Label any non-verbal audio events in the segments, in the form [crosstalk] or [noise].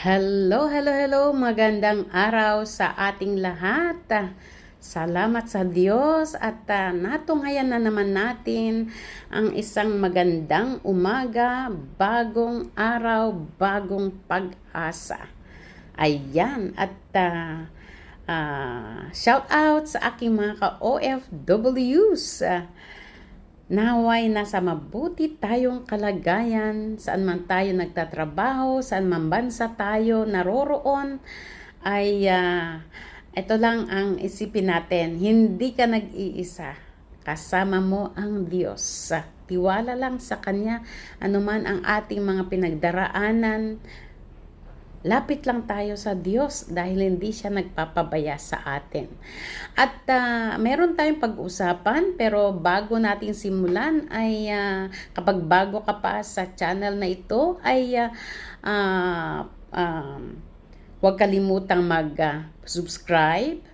Hello, hello, hello. Magandang araw sa ating lahat. Salamat sa Diyos at uh, natunghayan na naman natin ang isang magandang umaga, bagong araw, bagong pag-asa. Ayan, at uh, uh, shout out sa aking mga ka-OFWs. Uh, Naway nasa mabuti tayong kalagayan, saan man tayo nagtatrabaho, saan man bansa tayo naroroon, ay uh, ito lang ang isipin natin, hindi ka nag-iisa. Kasama mo ang Diyos. Tiwala lang sa Kanya, anuman ang ating mga pinagdaraanan, lapit lang tayo sa Diyos dahil hindi siya nagpapabaya sa atin. At uh, meron tayong pag-usapan pero bago natin simulan ay uh, kapag bago ka pa sa channel na ito ay uh, uh, uh, huwag kalimutang mag-subscribe,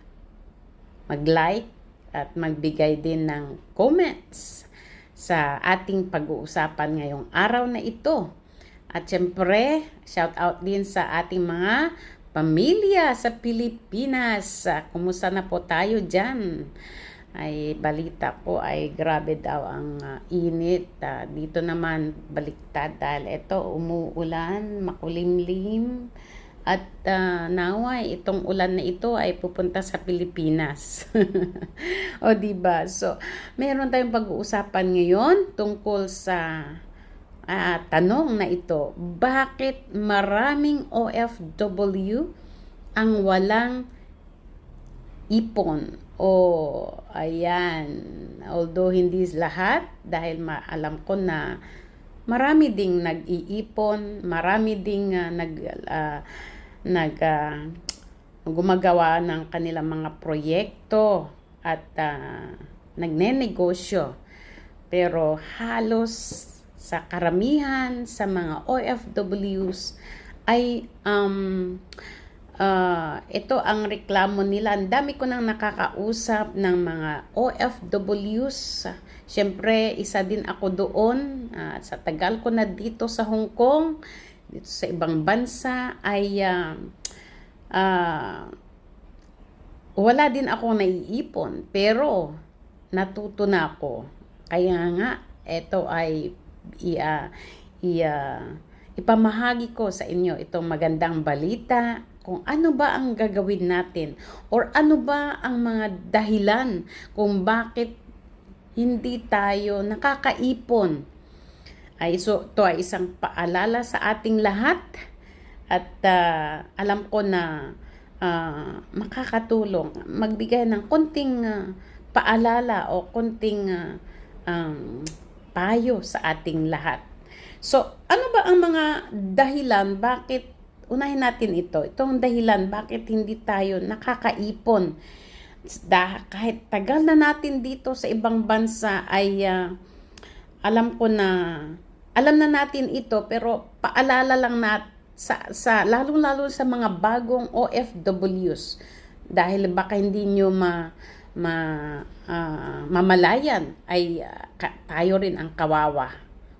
mag-like at magbigay din ng comments sa ating pag-uusapan ngayong araw na ito. At syempre, shout out din sa ating mga pamilya sa Pilipinas. Kumusta na po tayo dyan? Ay balita po ay grabe daw ang uh, init. Uh, dito naman baliktad dahil ito umuulan, makulimlim. At uh, naway, itong ulan na ito ay pupunta sa Pilipinas. [laughs] o di ba? So, meron tayong pag-uusapan ngayon tungkol sa uh, tanong na ito, bakit maraming OFW ang walang ipon? O ayan although hindi lahat dahil alam ko na marami ding nag-iipon marami ding uh, nag uh, nag uh, gumagawa ng kanilang mga proyekto at uh, nagnenegosyo. Pero halos sa karamihan sa mga OFWs ay um, uh, ito ang reklamo nila. Ang dami ko nang nakakausap ng mga OFWs. Siyempre, isa din ako doon. Uh, sa tagal ko na dito sa Hong Kong, dito sa ibang bansa, ay uh, uh, wala din ako naiipon. Pero, natuto na ako. Kaya nga, ito ay i, uh, ipamahagi ko sa inyo itong magandang balita kung ano ba ang gagawin natin or ano ba ang mga dahilan kung bakit hindi tayo nakakaipon. Ay, so, ito ay isang paalala sa ating lahat at uh, alam ko na uh, makakatulong magbigay ng konting uh, paalala o konting uh, um, payo sa ating lahat. So, ano ba ang mga dahilan bakit unahin natin ito? Itong dahilan bakit hindi tayo nakakaipon. Kahit tagal na natin dito sa ibang bansa ay uh, alam ko na alam na natin ito pero paalala lang nat sa, sa lalong-lalo sa mga bagong OFWs dahil baka hindi nyo ma ma, uh, mamalayan ay uh, tayo rin ang kawawa.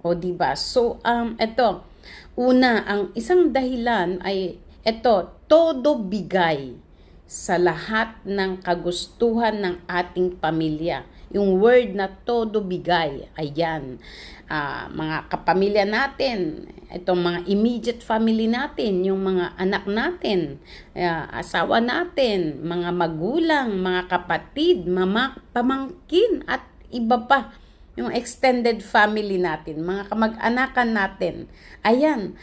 O di ba? So um ito, una ang isang dahilan ay ito, todo bigay sa lahat ng kagustuhan ng ating pamilya. Yung word na todo bigay, ayan uh, mga kapamilya natin, itong mga immediate family natin, yung mga anak natin, uh, asawa natin, mga magulang, mga kapatid, mama, pamangkin at iba pa yung extended family natin, mga kamag-anakan natin. Ayan.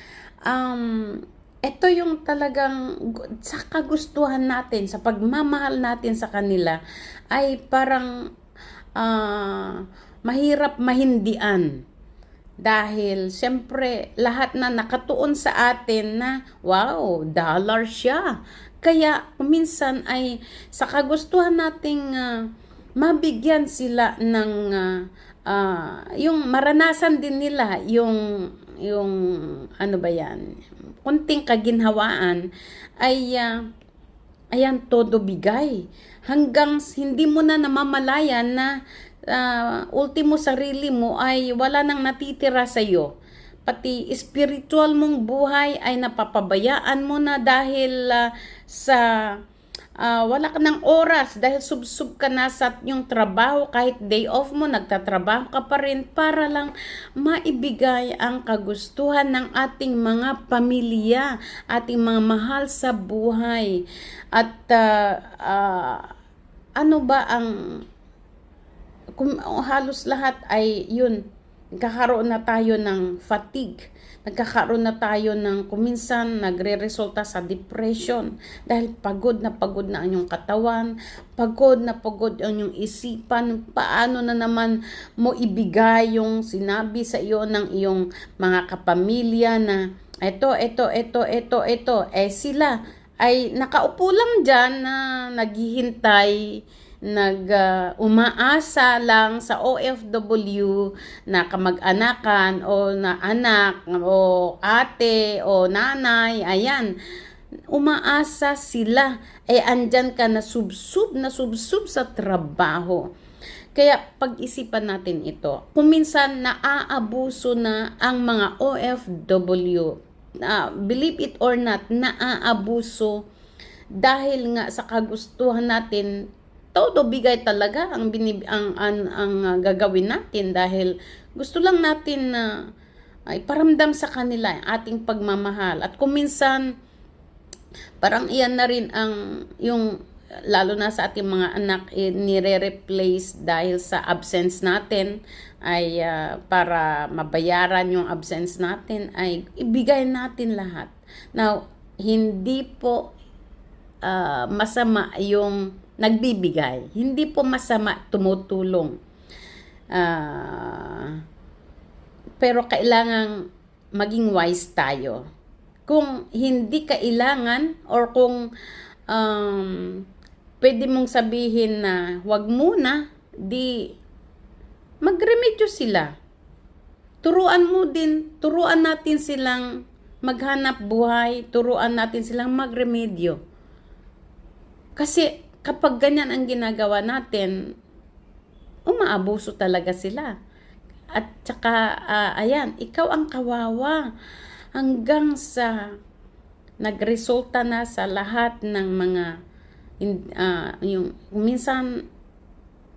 Um, ito yung talagang sa kagustuhan natin, sa pagmamahal natin sa kanila, ay parang uh, mahirap mahindian dahil siyempre lahat na nakatuon sa atin na wow, dollar siya. Kaya minsan ay sa kagustuhan nating uh, mabigyan sila ng uh, uh, yung maranasan din nila yung yung ano ba yan kunting kaginhawaan ay uh, ayan todo bigay hanggang hindi mo na namamalayan na uh, ultimo sarili mo ay wala nang natitira sa iyo. pati spiritual mong buhay ay napapabayaan mo na dahil ah, sa ah, wala ka ng oras dahil subsub ka na sa yung trabaho. Kahit day off mo nagtatrabaho ka pa rin para lang maibigay ang kagustuhan ng ating mga pamilya ating mga mahal sa buhay. At ah, ah, ano ba ang kung halos lahat ay yun nagkakaroon na tayo ng fatigue nagkakaroon na tayo ng kuminsan nagre-resulta sa depression dahil pagod na pagod na ang iyong katawan pagod na pagod ang iyong isipan. Paano na naman mo ibigay yung sinabi sa iyo ng iyong mga kapamilya na eto eto eto eto eto. Eh sila ay nakaupo lang dyan na naghihintay nag ah, umaasa lang sa OFW na kamag-anakan o na anak o ate o nanay ayan umaasa sila ay andyan ka na subsub na subsub sa trabaho kaya pag-isipan natin ito. Kuminsan naaabuso na ang mga OFW. Ah, believe it or not, naaabuso dahil nga sa kagustuhan natin todo bigay talaga ang binib ang ang, ang uh, gagawin natin dahil gusto lang natin na ay paramdam sa kanila ang ating pagmamahal at kuminsan parang iyan na rin ang yung lalo na sa ating mga anak eh, nire-replace dahil sa absence natin ay ah, para mabayaran yung absence natin ay ibigay natin lahat. Now, hindi po ah, masama yung nagbibigay. Hindi po masama tumutulong. Ah, pero kailangang maging wise tayo. Kung hindi kailangan or kung um, pwede mong sabihin na wag muna, di magremedyo sila. Turuan mo din, turuan natin silang maghanap buhay, turuan natin silang magremedyo. Kasi kapag ganyan ang ginagawa natin, umaabuso talaga sila. At saka, ah, ayan, ikaw ang kawawa hanggang sa nagresulta na sa lahat ng mga ah, yung minsan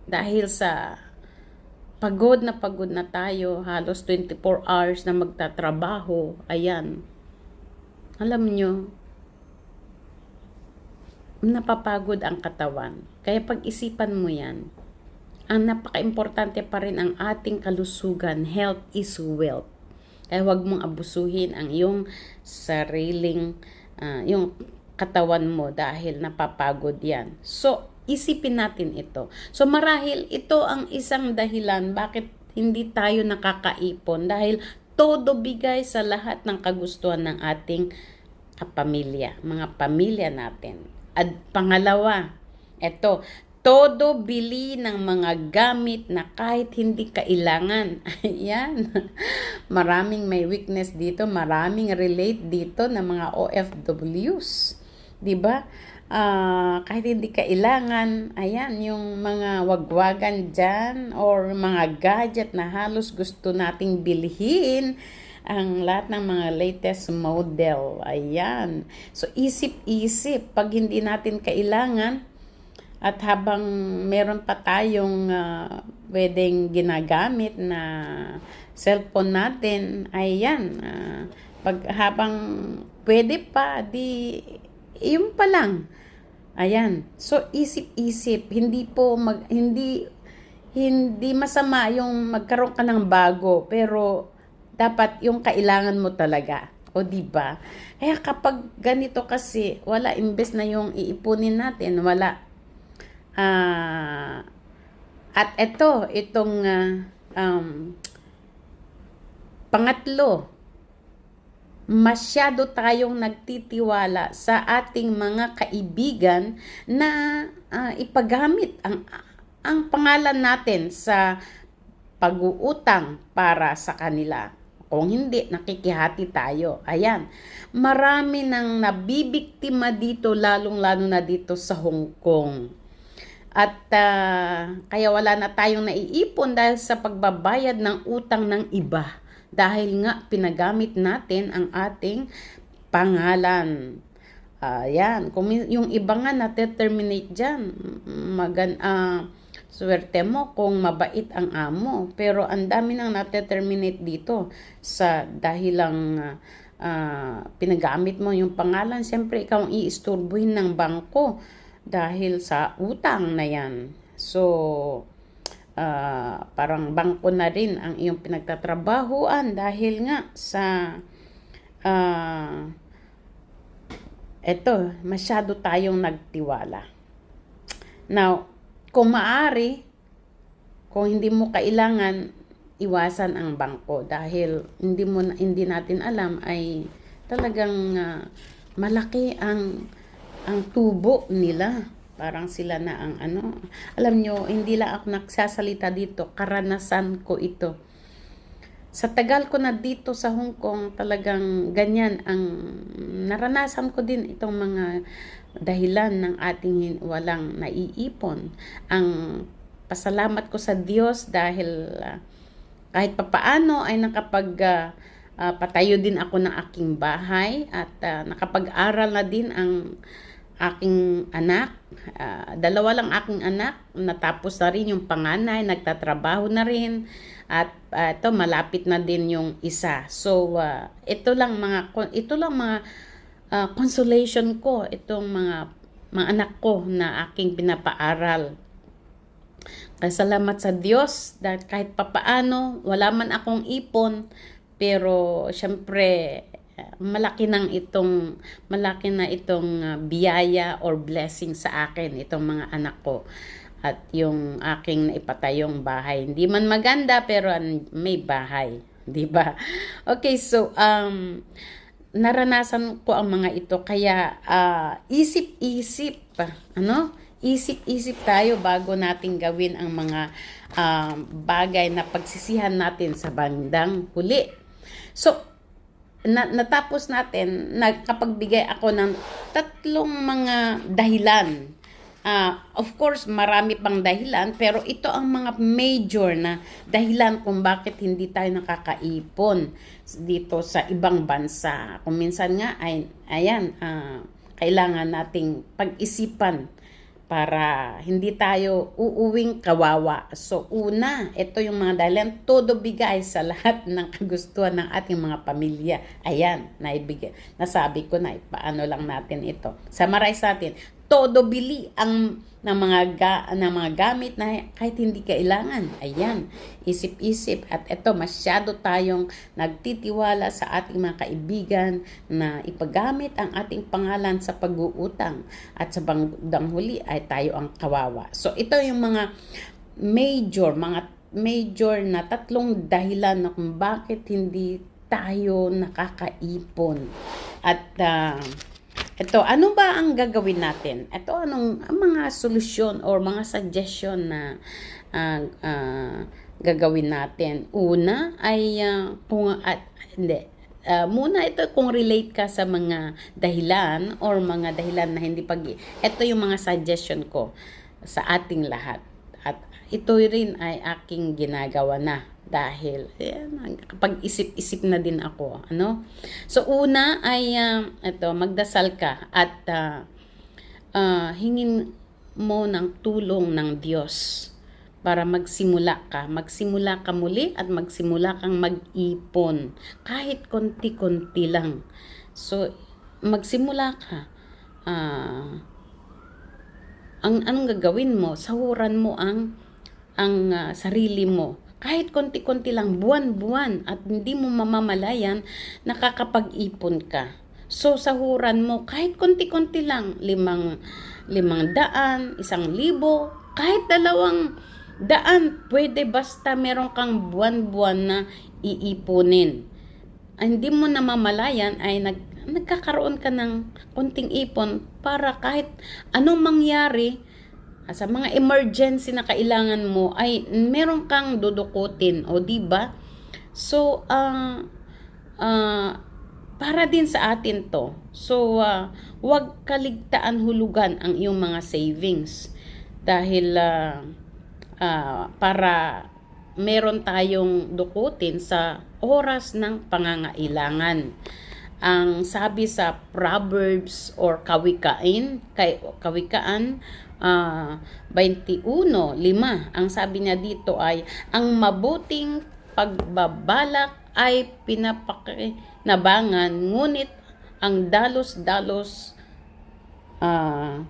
dahil sa pagod na pagod na tayo, halos 24 hours na magtatrabaho, ayan. Alam nyo, napapagod ang katawan. Kaya pag-isipan mo yan, ang napaka-importante pa rin ang ating kalusugan. Health is wealth. Kaya huwag mong abusuhin ang iyong sariling, ah, yung katawan mo dahil napapagod yan. So, isipin natin ito. So, marahil ito ang isang dahilan bakit hindi tayo nakakaipon dahil todo bigay sa lahat ng kagustuhan ng ating kapamilya, mga pamilya natin. At pangalawa, ito, todo bili ng mga gamit na kahit hindi kailangan. [laughs] Ayan. Maraming may weakness dito, maraming relate dito na mga OFWs. 'Di ba? Ah, kahit hindi kailangan, ayan, yung mga wagwagan dyan or mga gadget na halos gusto nating bilhin, ang lahat ng mga latest model. Ayan. So, isip-isip. Pag hindi natin kailangan, at habang meron pa tayong ah, pwedeng ginagamit na cellphone natin, ay yan. ah, pag habang pwede pa, di yun pa lang. Ayan. So isip-isip, hindi po mag hindi hindi masama yung magkaroon ka ng bago, pero dapat yung kailangan mo talaga. O di ba? Kaya kapag ganito kasi, wala imbes na yung iipunin natin, wala Ah, at ito, itong ah, um, pangatlo, masyado tayong nagtitiwala sa ating mga kaibigan na ah, ipagamit ang ang pangalan natin sa pag-uutang para sa kanila. Kung hindi, nakikihati tayo. Ayan. Marami nang nabibiktima dito, lalong-lalo na dito sa Hong Kong. At ah, kaya wala na tayong naiipon dahil sa pagbabayad ng utang ng iba. dahil nga pinagamit natin ang ating pangalan. Ayan, kung yung iba nga na-terminate dyan, magan, ah, swerte mo kung mabait ang amo. Pero ang dami nang na-terminate dito sa dahilang ah, pinagamit mo yung pangalan. Siyempre, ikaw ang iisturbuhin ng bangko dahil sa utang na yan. So, ah, parang bangko na rin ang iyong pinagtatrabahuan dahil nga sa ah, eto, masyado tayong nagtiwala. Now, kung maari, kung hindi mo kailangan, iwasan ang bangko dahil hindi mo hindi natin alam ay talagang ah, malaki ang ang tubo nila. Parang sila na ang ano. Alam nyo, hindi lang ako nagsasalita dito. Karanasan ko ito. Sa tagal ko na dito sa Hong Kong, talagang ganyan ang naranasan ko din itong mga dahilan ng ating walang naiipon. Ang pasalamat ko sa Diyos dahil ah, kahit papaano ay nakapag ah, ah, patayo din ako ng aking bahay at ah, nakapag-aral na din ang aking anak. Ah, dalawa lang aking anak. Natapos na rin yung panganay, nagtatrabaho na rin. At ah, ito malapit na din yung isa. So ah, ito lang mga ito lang mga ah, consolation ko itong mga mga anak ko na aking pinapaaral. Kaya salamat sa Diyos dahil kahit papaano, wala man akong ipon, pero syempre malaki nang itong malaki na itong ah, biyaya or blessing sa akin itong mga anak ko at yung aking naipatayong bahay. Hindi man maganda pero may bahay, [laughs] 'di ba? Okay, so um naranasan ko ang mga ito kaya ah, isip-isip ano isip-isip tayo bago natin gawin ang mga ah, bagay na pagsisihan natin sa bandang huli so na, natapos natin nagkapagbigay ako ng tatlong mga dahilan Ah, of course, marami pang dahilan, pero ito ang mga major na dahilan kung bakit hindi tayo nakakaipon dito sa ibang bansa. Kung minsan nga, ay, ayan, ah, kailangan nating pag-isipan para hindi tayo uuwing kawawa. So, una, ito yung mga dahilan, todo bigay sa lahat [laughs] ng kagustuhan ng ating mga pamilya. Ayan, naibigay. Nasabi ko na, paano lang natin ito. Summarize natin, todo bili ang ng mga ga, ng mga gamit na kahit hindi kailangan. Ayan, isip-isip at ito masyado tayong nagtitiwala sa ating mga kaibigan na ipagamit ang ating pangalan sa pag-uutang at sa bandang huli ay tayo ang kawawa. So ito yung mga major, mga major na tatlong dahilan na kung bakit hindi tayo nakakaipon. At uh, ito, ano ba ang gagawin natin? Ito, anong mga solusyon or mga suggestion na ah, ah, gagawin natin? Una ay ah, kung at hindi Ah, muna ito kung relate ka sa mga dahilan or mga dahilan na hindi pag ito yung mga suggestion ko sa ating lahat at ito rin ay aking ginagawa na dahil eh, kapag isip-isip na din ako ano so una ay ah, ito magdasal ka at ah, ah, hingin mo ng tulong ng Diyos para magsimula ka. Magsimula ka muli at magsimula kang mag-ipon. Kahit konti-konti lang. So, magsimula ka. Ah, ang anong gagawin mo? Sahuran mo ang ang ah, sarili mo. Kahit konti-konti lang, buwan-buwan at hindi mo mamamalayan, nakakapag-ipon ka. So, sahuran mo kahit konti-konti lang, limang, limang daan, isang libo, kahit dalawang daan, pwede basta meron kang buwan-buwan na iipunin. Ay, hindi mo namamalayan ay nag, nagkakaroon ka ng konting ipon para kahit anong mangyari, Ah, sa mga emergency na kailangan mo ay meron kang dudukutin o di ba so ah ah, para din sa atin to so ah, wag kaligtaan hulugan ang iyong mga savings dahil ah, ah, para meron tayong dukutin sa oras ng pangangailangan. Ang sabi sa Proverbs or Kawikaan, kay Kawikaan ah 21:5, ang sabi niya dito ay ang mabuting pagbabalak ay pinapakinabangan ngunit ang dalos-dalos ah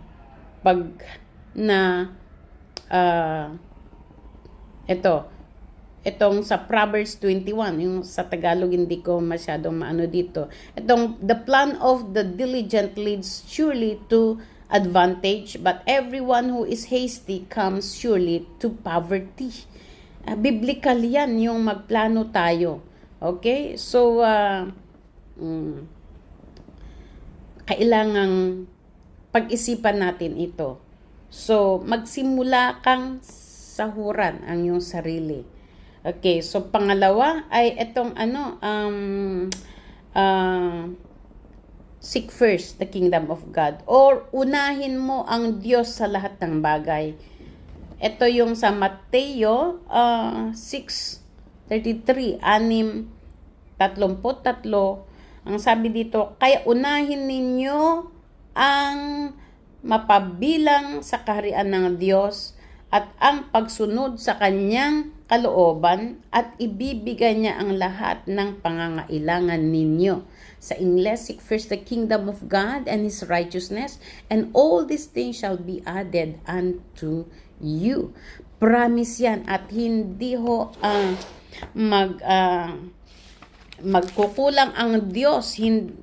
pag na ah ito itong sa Proverbs 21 yung sa Tagalog hindi ko masyadong maano dito. Itong the plan of the diligent leads surely to advantage but everyone who is hasty comes surely to poverty Ah, biblical yan yung magplano tayo okay so ah, mm, kailangang pag-isipan natin ito. So, magsimula kang sahuran ang iyong sarili. Okay, so pangalawa ay itong ano, um, uh, seek first the kingdom of God or unahin mo ang Diyos sa lahat ng bagay. Ito yung sa Mateo uh, 6.33, 6, 33, ang sabi dito, kaya unahin ninyo ang mapabilang sa kaharian ng Diyos at ang pagsunod sa kanyang kalooban at ibibigay niya ang lahat ng pangangailangan ninyo. Sa Ingles, seek first the kingdom of God and His righteousness, and all these things shall be added unto you. Promise yan at hindi ho ah, mag ah, magkukulang ang Diyos hin-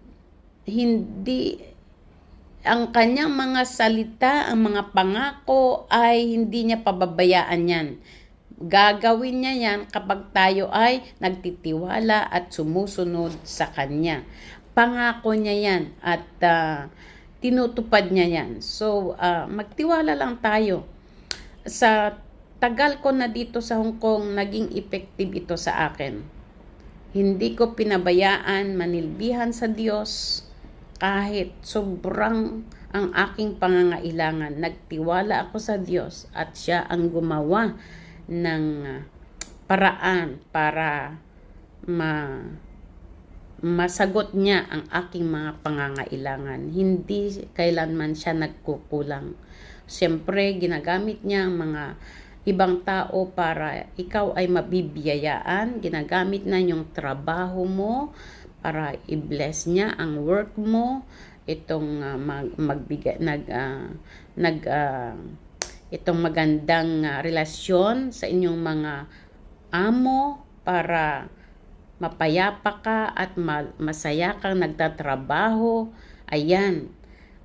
hindi ang kanyang mga salita, ang mga pangako ay hindi niya pababayaan yan. Gagawin niya yan kapag tayo ay nagtitiwala at sumusunod sa kanya. Pangako niya yan at ah, tinutupad niya yan. So, ah, magtiwala lang tayo. Sa tagal ko na dito sa Hong Kong, naging effective ito sa akin. Hindi ko pinabayaan, manilbihan sa Diyos, kahit sobrang ang aking pangangailangan. Nagtiwala ako sa Diyos at siya ang gumawa ng ah, paraan para ma masagot niya ang aking mga pangangailangan. Hindi kailanman siya nagkukulang. Siyempre, ginagamit niya ang mga ibang tao para ikaw ay mabibiyayaan. Ginagamit na yung trabaho mo para i-bless niya ang work mo. Itong ah, mag, magbigay, nag, ah, nag, ah, itong magandang ah, relasyon sa inyong mga amo para mapayapa ka at ma- masaya kang nagtatrabaho. Ayan.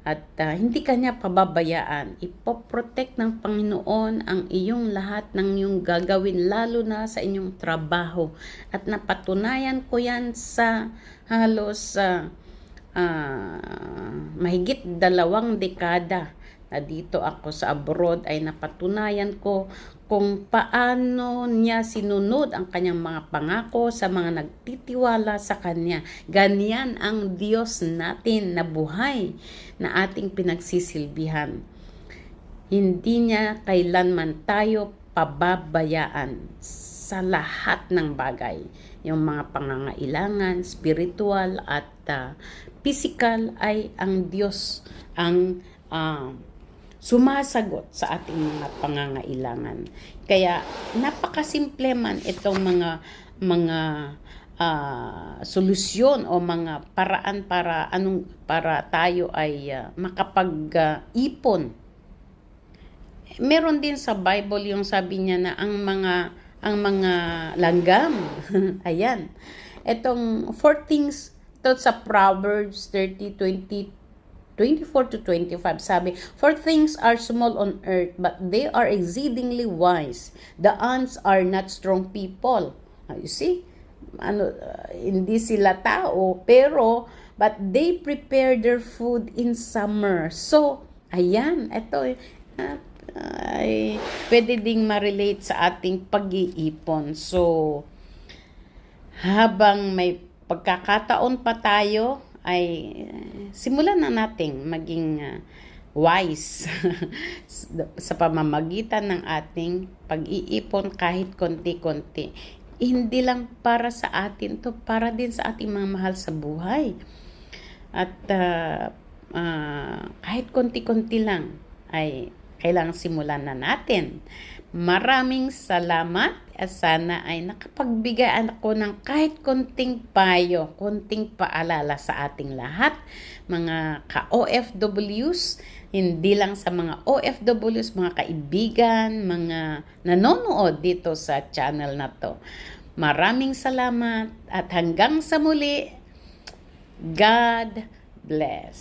At ah, hindi kanya pababayaan. Ipoprotect ng Panginoon ang iyong lahat ng iyong gagawin, lalo na sa inyong trabaho. At napatunayan ko yan sa halos sa mahigit dalawang dekada na dito ako sa abroad ay napatunayan ko kung paano niya sinunod ang kanyang mga pangako sa mga nagtitiwala sa kanya. Ganyan ang Diyos natin na buhay na ating pinagsisilbihan. Hindi niya kailanman tayo pababayaan sa lahat ng bagay. Yung mga pangangailangan, spiritual at uh, physical ay ang Diyos ang uh, sumasagot sa ating mga pangangailangan. Kaya napakasimple man itong mga mga uh, solusyon o mga paraan para anong para tayo ay uh, makapag-ipon. Meron din sa Bible yung sabi niya na ang mga ang mga langgam. [laughs] Ayan. Etong four things to sa Proverbs 30, 20, 24 to 25 sabi, For things are small on earth, but they are exceedingly wise. The ants are not strong people. Ah, you see? Ano, uh, hindi sila tao, pero, but they prepare their food in summer. So, ayan, ito, uh, ay, pwede ding ma-relate sa ating pag-iipon. So, habang may pagkakataon pa tayo, ay simulan na nating maging uh, wise [laughs] sa pamamagitan ng ating pag-iipon kahit konti-konti. Hindi lang para sa atin to, para din sa ating mga mahal sa buhay. At ah, ah, kahit konti-konti lang ay kailangang simulan na natin. Maraming salamat at sana ay nakapagbigay ako ng kahit konting payo, konting paalala sa ating lahat, mga ka-OFWs, hindi lang sa mga OFWs, mga kaibigan, mga nanonood dito sa channel na to. Maraming salamat at hanggang sa muli, God bless.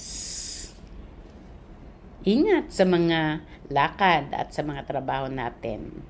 Ingat sa mga lakad at sa mga trabaho natin.